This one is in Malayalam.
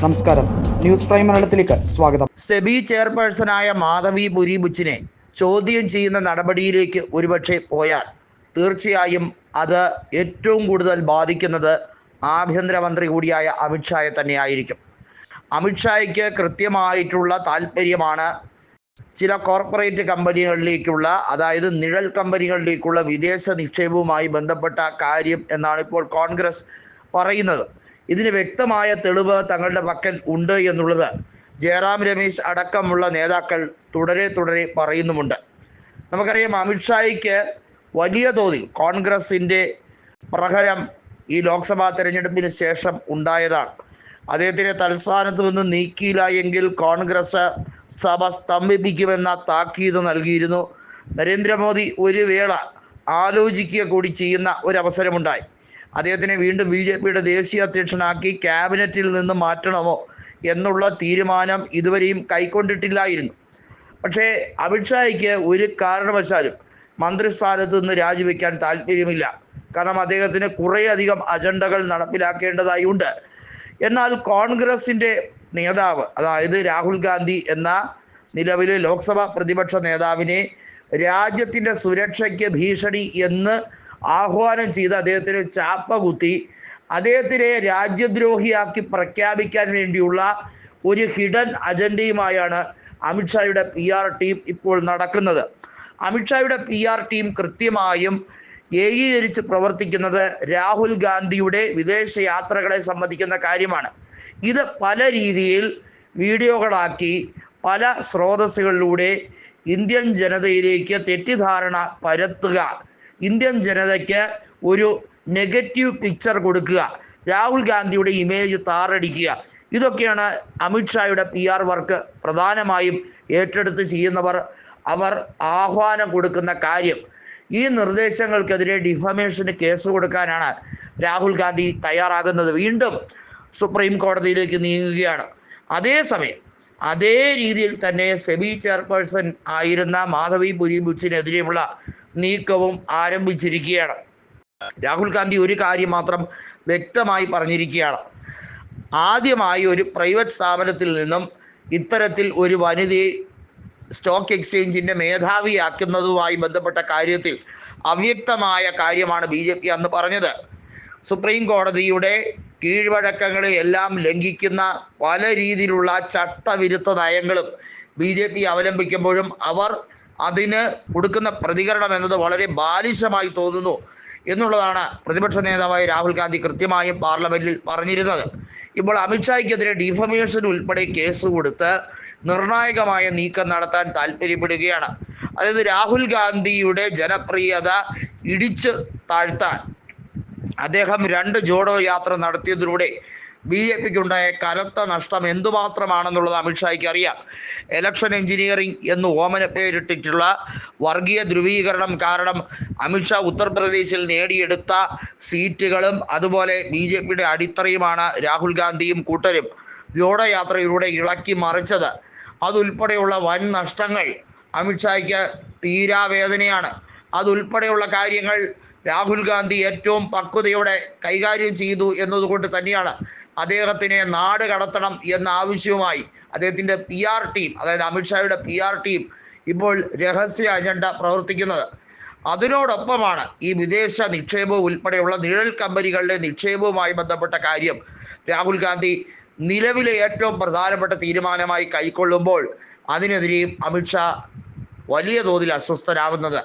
നമസ്കാരം. ന്യൂസ് പ്രൈം മലയാളത്തിലേക്ക് സ്വാഗതം. സെബി ചെയർപേഴ്സണായ മാധവി പുരിബുച്ചിനെ ചോദ്യം ചെയ്യുന്ന നടപടിയിലേക്ക് ഒരുപക്ഷെ പോയാൽ തീർച്ചയായും അത് ഏറ്റവും കൂടുതൽ ബാധിക്കുന്നത് ആഭ്യന്തരമന്ത്രി കൂടിയായ അമിത്ഷായെ തന്നെയായിരിക്കും. അമിത്ഷായ്ക്ക് കൃത്യമായിട്ടുള്ള താല്പര്യമാണ് ചില കോർപ്പറേറ്റ് കമ്പനികളിലേക്കുള്ള അതായത് നിഴൽ കമ്പനികളിലേക്കുള്ള വിദേശ നിക്ഷേപവുമായി ബന്ധപ്പെട്ട കാര്യം എന്നാണ് ഇപ്പോൾ കോൺഗ്രസ് പറയുന്നത്. ഇതിന് വ്യക്തമായ തെളിവ് തങ്ങളുടെ പക്കൽ ഉണ്ട് എന്നുള്ളത് ജയറാം രമേശ് അടക്കമുള്ള നേതാക്കൾ തുടരെ തുടരെ പറയുന്നുമുണ്ട്. നമുക്കറിയാം അമിത്ഷായ്ക്ക് വലിയ തോതിൽ കോൺഗ്രസിന്റെ പ്രഹരം ഈ ലോക്സഭാ തെരഞ്ഞെടുപ്പിന് ശേഷം ഉണ്ടായതാണ്. അദ്ദേഹത്തിനെ തലസ്ഥാനത്ത് നിന്ന് നീക്കിയില്ല എങ്കിൽ കോൺഗ്രസ് സഭ സ്തംഭിപ്പിക്കുമെന്ന താക്കീത് നൽകിയിരുന്നു. നരേന്ദ്രമോദി ഒരു വേള ആലോചിക്കുക കൂടി ചെയ്യുന്ന ഒരവസരമുണ്ടായി അദ്ദേഹത്തിനെ വീണ്ടും ബി ജെ പിയുടെ ദേശീയ അധ്യക്ഷനാക്കി ക്യാബിനറ്റിൽ നിന്ന് മാറ്റണമോ എന്നുള്ള തീരുമാനം ഇതുവരെയും കൈക്കൊണ്ടിട്ടില്ലായിരുന്നു. പക്ഷേ അമിത്ഷായ്ക്ക് ഒരു കാരണവശാലും മന്ത്രിസ്ഥാനത്ത് നിന്ന് രാജിവെക്കാൻ താല്പര്യമില്ല. കാരണം അദ്ദേഹത്തിന് കുറേയധികം അജണ്ടകൾ നടപ്പിലാക്കേണ്ടതായി ഉണ്ട് എന്നാൽ കോൺഗ്രസിന്റെ നേതാവ് അതായത് രാഹുൽ ഗാന്ധി എന്ന നിലവിലെ ലോക്സഭാ പ്രതിപക്ഷ നേതാവിനെ രാജ്യത്തിന്റെ സുരക്ഷയ്ക്ക് ഭീഷണി എന്ന് ആഹ്വാനം ചെയ്ത് അദ്ദേഹത്തിന് ചാപ്പ കുത്തി. അദ്ദേഹത്തിനെ രാജ്യദ്രോഹിയാക്കി പ്രഖ്യാപിക്കാൻ വേണ്ടിയുള്ള ഒരു ഹിഡൻ അജണ്ടയുമായാണ് അമിത്ഷായുടെ പി ആർ ടീം ഇപ്പോൾ നടക്കുന്നത്. അമിത്ഷായുടെ പി ആർ ടീം കൃത്യമായും ഏകീകരിച്ച് പ്രവർത്തിക്കുന്നത് രാഹുൽ ഗാന്ധിയുടെ വിദേശ യാത്രകളെ സംബന്ധിക്കുന്ന കാര്യമാണ്. ഇത് പല രീതിയിൽ വീഡിയോകളാക്കി പല സ്രോതസ്സുകളിലൂടെ ഇന്ത്യൻ ജനതയിലേക്ക് തെറ്റിദ്ധാരണ പരത്തുക ഇന്ത്യൻ ജനതയ്ക്ക് ഒരു നെഗറ്റീവ് പിക്ചർ കൊടുക്കുക. രാഹുൽ ഗാന്ധിയുടെ ഇമേജ് താറടിക്കുക. ഇതൊക്കെയാണ് അമിത്ഷായുടെ പി ആർ വർക്ക് പ്രധാനമായും ഏറ്റെടുത്ത് ചെയ്യുന്നവർ. അവർ ആഹ്വാനം കൊടുക്കുന്ന കാര്യം. ഈ നിർദ്ദേശങ്ങൾക്കെതിരെ ഡിഫമേഷന് കേസ് കൊടുക്കാനാണ് രാഹുൽ ഗാന്ധി തയ്യാറാകുന്നത്. വീണ്ടും സുപ്രീം കോടതിയിലേക്ക് നീങ്ങുകയാണ്. അതേസമയം അതേ രീതിയിൽ തന്നെ സെബി ചെയർപേഴ്സൺ ആയിരുന്ന മാധവി പുരിബുച്ചിനെതിരെയുള്ള നീക്കവും ആരംഭിച്ചിരിക്കുകയാണ്. രാഹുൽ ഗാന്ധി ഒരു കാര്യം മാത്രം വ്യക്തമായി പറഞ്ഞിരിക്കുകയാണ്. ആദ്യമായി ഒരു പ്രൈവറ്റ് സ്ഥാപനത്തിൽ നിന്നും ഇത്തരത്തിൽ ഒരു വനിതയെ സ്റ്റോക്ക് എക്സ്ചേഞ്ചിന്റെ മേധാവിയാക്കുന്നതുമായി ബന്ധപ്പെട്ട കാര്യത്തിൽ അവ്യക്തമായ കാര്യമാണ് ബി ജെ പി അന്ന് പറഞ്ഞത്. സുപ്രീം കോടതിയുടെ കീഴ്വഴക്കങ്ങളെ എല്ലാം ലംഘിക്കുന്ന പല രീതിയിലുള്ള ചട്ടവിരുദ്ധ നയങ്ങളും ബി ജെ പി അവലംബിക്കുമ്പോഴും അവർ അതിന് കൊടുക്കുന്ന പ്രതികരണം എന്നത് വളരെ ബാലിശമായി തോന്നുന്നു എന്നുള്ളതാണ് പ്രതിപക്ഷ നേതാവായ രാഹുൽ ഗാന്ധി കൃത്യമായും പാർലമെന്റിൽ പറഞ്ഞിരുന്നത്. ഇപ്പോൾ അമിത്ഷായ്ക്കെതിരെ ഡിഫമേഷൻ ഉൾപ്പെടെ കേസ് കൊടുത്ത് നിർണായകമായ നീക്കം നടത്താൻ താല്പര്യപ്പെടുകയാണ്. അതായത് രാഹുൽ ഗാന്ധിയുടെ ജനപ്രിയത ഇടിച്ച് താഴ്ത്താൻ. അദ്ദേഹം രണ്ട് ജോഡോ യാത്ര നടത്തിയതിലൂടെ ബി ജെ പിക്ക് ഉണ്ടായ കനത്ത നഷ്ടം എന്തുമാത്രമാണെന്നുള്ളത് അമിത്ഷായ്ക്ക് അറിയാം. എലക്ഷൻ എഞ്ചിനീയറിംഗ് എന്ന് ഓമന പേരിട്ടിട്ടുള്ള വർഗീയ ധ്രുവീകരണം കാരണം അമിത്ഷാ ഉത്തർപ്രദേശിൽ നേടിയെടുത്ത സീറ്റുകളും അതുപോലെ ബി ജെ പിയുടെ അടിത്തറയുമാണ് രാഹുൽ ഗാന്ധിയും കൂട്ടരും ജോഡയാത്രയിലൂടെ ഇളക്കി മറിച്ചത്. അതുൾപ്പെടെയുള്ള വൻ നഷ്ടങ്ങൾ അമിത്ഷായ്ക്ക് തീരാവേദനയാണ്. അതുൾപ്പെടെയുള്ള കാര്യങ്ങൾ രാഹുൽ ഗാന്ധി ഏറ്റവും പക്വതയോടെ കൈകാര്യം ചെയ്തു എന്നതുകൊണ്ട് തന്നെയാണ് അദ്ദേഹത്തിനെ നാട് കടത്തണം എന്ന ആവശ്യവുമായി അദ്ദേഹത്തിന്റെ പി ആർ ടീം അതായത് അമിത്ഷായുടെ പി ആർ ടീം ഇപ്പോൾ രഹസ്യ അജണ്ട പ്രവർത്തിക്കുന്നത്. അതിനോടൊപ്പമാണ് ഈ വിദേശ നിക്ഷേപവും ഉൾപ്പെടെയുള്ള നിഴൽ കമ്പനികളുടെ നിക്ഷേപവുമായി ബന്ധപ്പെട്ട കാര്യം. രാഹുൽ ഗാന്ധി നിലവിലെ ഏറ്റവും പ്രധാനപ്പെട്ട തീരുമാനമായി കൈക്കൊള്ളുമ്പോൾ അതിനെതിരെയും അമിത്ഷാ വലിയ തോതിൽ അസ്വസ്ഥനാവുന്നത്.